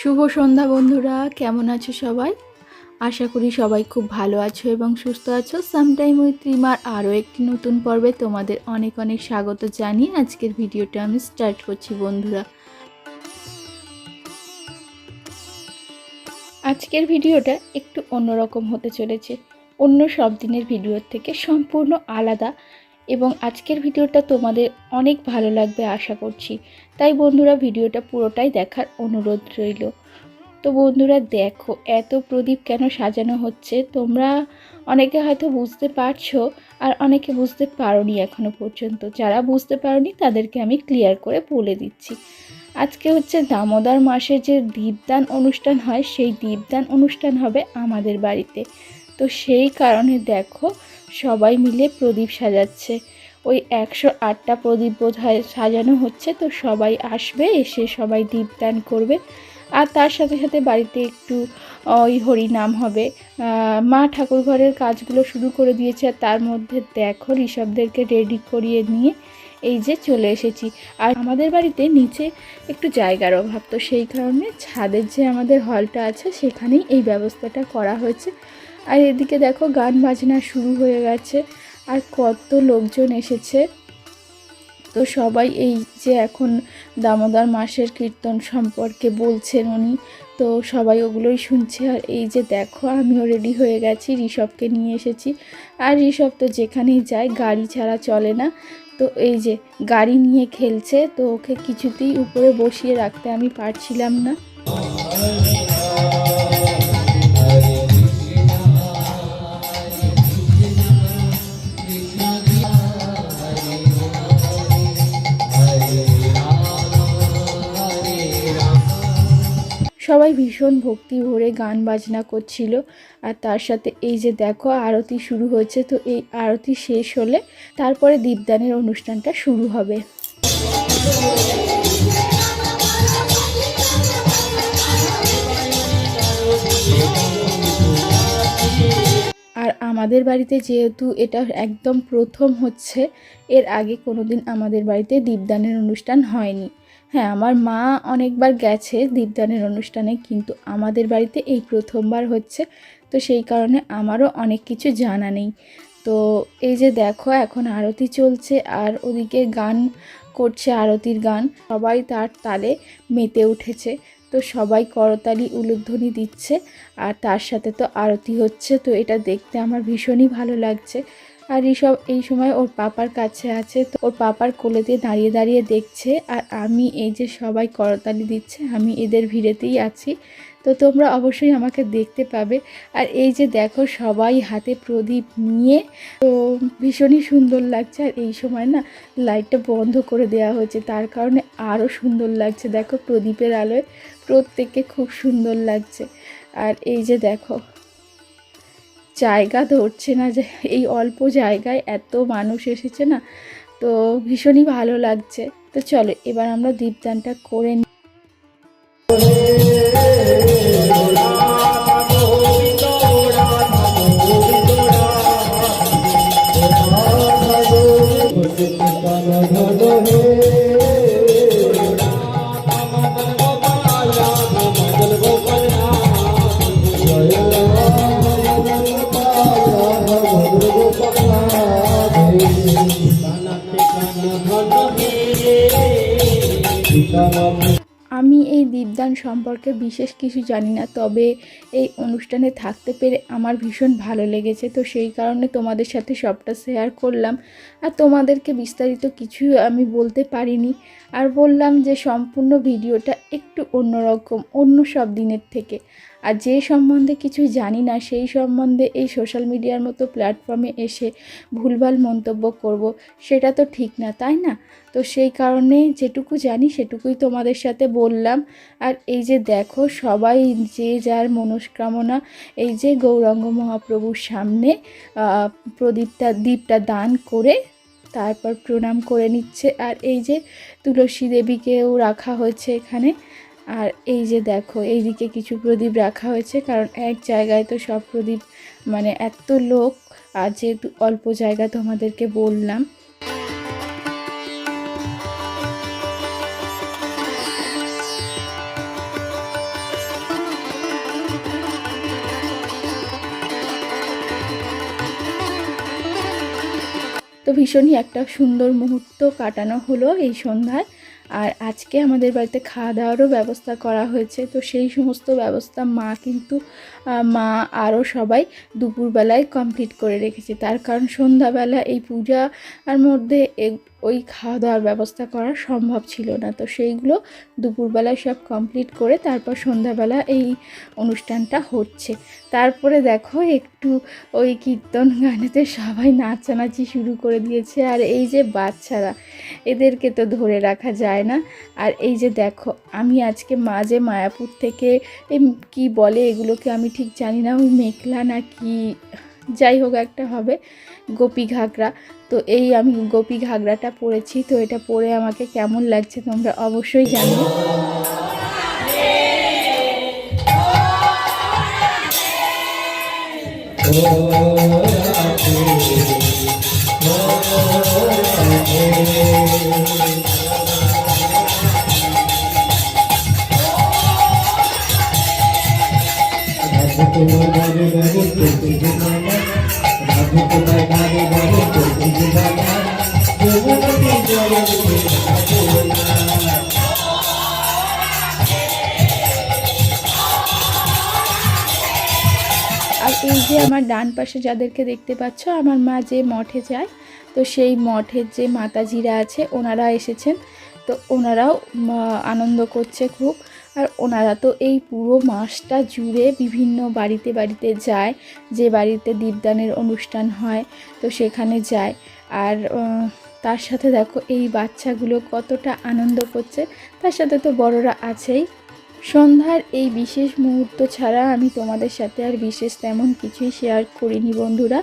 শুভ সন্ধ্যা বন্ধুরা, কেমন আছো সবাই? আশা করি সবাই খুব ভালো আছো এবং সুস্থ আছো। সামটাইম উইথ রিমার আরও একটি নতুন পর্বে তোমাদের অনেক অনেক স্বাগত জানিয়ে আজকের ভিডিওটা আমি স্টার্ট করছি বন্ধুরা। আজকের ভিডিওটা একটু অন্যরকম হতে চলেছে। অন্য সব দিনের ভিডিওর থেকে সম্পূর্ণ আলাদা এবং আজকের ভিডিওটা তোমাদের অনেক ভালো লাগবে আশা করছি। তাই বন্ধুরা, ভিডিওটা পুরোটাই দেখার অনুরোধ রইল। তো বন্ধুরা, দেখো এত প্রদীপ কেন সাজানো হচ্ছে? তোমরা অনেকে হয়তো বুঝতে পারছ আর অনেকে বুঝতে পারোনি এখনও পর্যন্ত। যারা বুঝতে পারোনি, তাদেরকে আমি ক্লিয়ার করে বলে দিচ্ছি। আজকে হচ্ছে দামোদর মাসে যে দীপদান অনুষ্ঠান হয়, সেই দীপদান অনুষ্ঠান হবে আমাদের বাড়িতে। তো সেই কারণে দেখো সবাই মিলে প্রদীপ সাজাচ্ছে। ওই একশো আটটা প্রদীপ বোধ সাজানো হচ্ছে, তো সবাই আসবে, এসে সবাই দীপদান করবে। আর তার সাথে সাথে বাড়িতে একটু, ওই হরিনাম হবে। মা ঠাকুর ঘরের কাজগুলো শুরু করে দিয়েছে, আর তার মধ্যে দেখো ঋষভদেরকে রেডি করিয়ে নিয়ে এই যে চলে এসেছি। আর আমাদের বাড়িতে নিচে একটু জায়গার অভাব, তো সেই কারণে ছাদের যে আমাদের হলটা আছে, সেখানেই এই ব্যবস্থাটা করা হয়েছে। আর এদিকে দেখো গান বাজনা শুরু হয়ে গেছে, আর কত লোকজন এসেছে। তো সবাই এই যে এখন দামোদর মাসের কীর্তন সম্পর্কে বলছেন উনি, তো সবাই ওগুলোই শুনছে। আর এই যে দেখো, আমিও রেডি হয়ে গেছি, ঋষভকে নিয়ে এসেছি। আর ঋষভ তো যেখানেই যায়, গাড়ি ছাড়া চলে না। তো এই যে গাড়ি নিয়ে খেলছে, তো ওকে কিছুতেই উপরে বসিয়ে রাখতে আমি পারছিলাম না। সবাই ভীষণ ভক্তি ভরে গান বাজনা করছিল। আর তার সাথে এই যে দেখো, আরতি শুরু হয়েছে, তো এই আরতি শেষ হলে তারপরে দীপদানের অনুষ্ঠানটা শুরু হবে। আর আমাদের বাড়িতে যেহেতু এটা একদম প্রথম হচ্ছে, এর আগে কোনোদিন আমাদের বাড়িতে দীপদানের অনুষ্ঠান হয়নি। হ্যাঁ আমার মা অনেকবার গেছে দীপদানের অনুষ্ঠানে, কিন্তু আমাদের বাড়িতে এই প্রথমবার হচ্ছে। তো সেই কারণে আমারও অনেক কিছু জানা নেই। তো এই যে দেখো, এখন আরতি চলছে আর ওদিকে গান করছে, আরতির গান। সবাই তার তালে মেতে উঠেছে। তো সবাই করতালি উলুধ্বনি দিচ্ছে আর তার সাথে তো আরতি হচ্ছে। তো এটা দেখতে আমার ভীষণই ভালো লাগছে। আর ঋষভ এই সময় ওর পাপার কাছে আছে, তো ওর পাপার কোলে দিয়ে দাঁড়িয়ে দাঁড়িয়ে দেখছে, আর আমি এই যে সবাই করতালি দিচ্ছে, আমি এদের ভিড়েতেই আছি। তো তোমরা অবশ্যই আমাকে দেখতে পাবে। আর এই যে দেখো সবাই হাতে প্রদীপ নিয়ে, তো ভীষণই সুন্দর লাগছে। আর এই সময় না লাইটটা বন্ধ করে দেওয়া হয়েছে, তার কারণে আরও সুন্দর লাগছে। দেখো প্রদীপের আলোয় প্রত্যেককে খুব সুন্দর লাগছে। আর এই যে দেখো জায়গা ধরছে না যে এই অল্প জায়গায় এত মানুষ এসেছে না, তো ভীষণই ভালো লাগছে। তো চলো, এবার আমরা দীপদানটা করে আমি এই দীপদান সম্পর্কে বিশেষ কিছু জানি না, তবে এই অনুষ্ঠানে থাকতে পেরে আমার ভীষণ ভালো লেগেছে। তো সেই কারণে তোমাদের সাথে সবটা শেয়ার করলাম। আর তোমাদেরকে বিস্তারিত কিছু আমি বলতে পারিনি। আর বললাম যে সম্পূর্ণ ভিডিওটা একটু অন্যরকম, অন্য সব দিনের থেকে। আর যে সম্বন্ধে কিছু জানি না, সেই সম্বন্ধে এই সোশ্যাল মিডিয়ার মতো প্ল্যাটফর্মে এসে ভুলভাল মন্তব্য করব, সেটা তো ঠিক না, তাই না? তো সেই কারণে যেটুকু জানি সেটুকুই তোমাদের সাথে বললাম। আর এই যে দেখো, সবাই যে যার মনস্কামনা, এই যে গৌরাঙ্গ মহাপ্রভুর সামনে প্রদীপটা দ্বীপটা দান করে তারপর প্রণাম করে নিচ্ছে। আর এই যে তুলসী দেবীকেও রাখা হয়েছে এখানে। আর এই যে দেখো, এইদিকে কিছু প্রদীপ রাখা হয়েছে, কারণ এক জায়গায় তো সব প্রদীপ মানে এত লোক, আর যেহেতু অল্প জায়গা তোমাদেরকে বললাম। তো ভীষণই একটা সুন্দর মুহূর্ত কাটানো হলো এই সন্ধ্যায়। আর আজকে আমাদের বাড়িতে খাওয়া দাওয়ারও ব্যবস্থা করা হয়েছে। তো সেই সমস্ত ব্যবস্থা মা কিন্তু মা আরও সবাই দুপুরবেলায় কমপ্লিট করে রেখেছে। তার কারণ সন্ধ্যাবেলা এই পূজা আর মধ্যে ওই খাওয়া দাওয়ার ব্যবস্থা করা সম্ভব ছিল না। তো সেইগুলো দুপুরবেলায় সব কমপ্লিট করে তারপর সন্ধ্যাবেলা এই অনুষ্ঠানটা হচ্ছে। তারপরে দেখো একটু ওই কীর্তন গানেতে সবাই নাচানাচি শুরু করে দিয়েছে। আর এই যে বাচ্চারা, এদেরকে তো ধরে রাখা যায় না। আর এই যে দেখো, আমি আজকে মাঝে মায়াপুর থেকে কি বলে এগুলোকে আমি ঠিক জানি না, ওই মেঘলা না কি, যাই হোক একটা হবে, গোপী ঘাগরা। তো এই আমি গোপী ঘাগরাটা পরেছি, তো এটা পরে আমাকে কেমন লাগছে তোমরা অবশ্যই জানিও। রাধে। আর এই যে আমার ডান পাশে যাদেরকে দেখতে পাচ্ছ, আমার মা যে মঠে যায়, তো সেই মঠের যে মাতাজিরা আছে, ওনারা এসেছেন। তো ওনারাও আনন্দ করছে খুব। আর ওনারা তো এই পুরো মাসটা জুড়ে বিভিন্ন বাড়িতে বাড়িতে যায়। যে বাড়িতে দীপদানের অনুষ্ঠান হয়, তো সেখানে যায়। আর তার সাথে দেখো এই বাচ্চাগুলো কতটা আনন্দ করছে। তার সাথে তো বড়রা আছেই। সন্ধ্যার এই বিশেষ মুহূর্ত ছাড়া আমি তোমাদের সাথে আর বিশেষ তেমন কিছুই শেয়ার করিনি বন্ধুরা।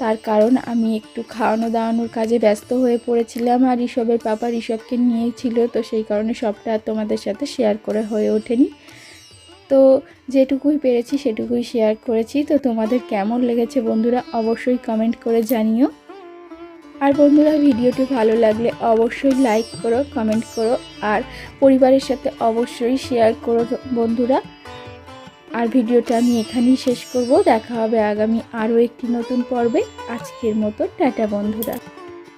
তার কারণ আমি একটু খাওয়ানো দাওয়ানোর কাজে ব্যস্ত হয়ে পড়েছিলাম আর ঋষভের পাপা ঋষভকে নিয়েছিল, তো সেই কারণে সবটা তোমাদের সাথে শেয়ার করে হয়ে ওঠেনি। তো যেটুকুই পেরেছি সেটুকুই শেয়ার করেছি। তো তোমাদের কেমন লেগেছে বন্ধুরা অবশ্যই কমেন্ট করে জানিও। আর বন্ধুরা, ভিডিওটি ভালো লাগলে অবশ্যই লাইক করো কমেন্ট করো, আর পরিবারের সাথে অবশ্যই শেয়ার করো বন্ধুরা। আর ভিডিওটা আমি এখানেই শেষ করব। দেখা হবে আগামী আরও একটি নতুন পর্বে। আজকের মতো, টাটা বন্ধুরা।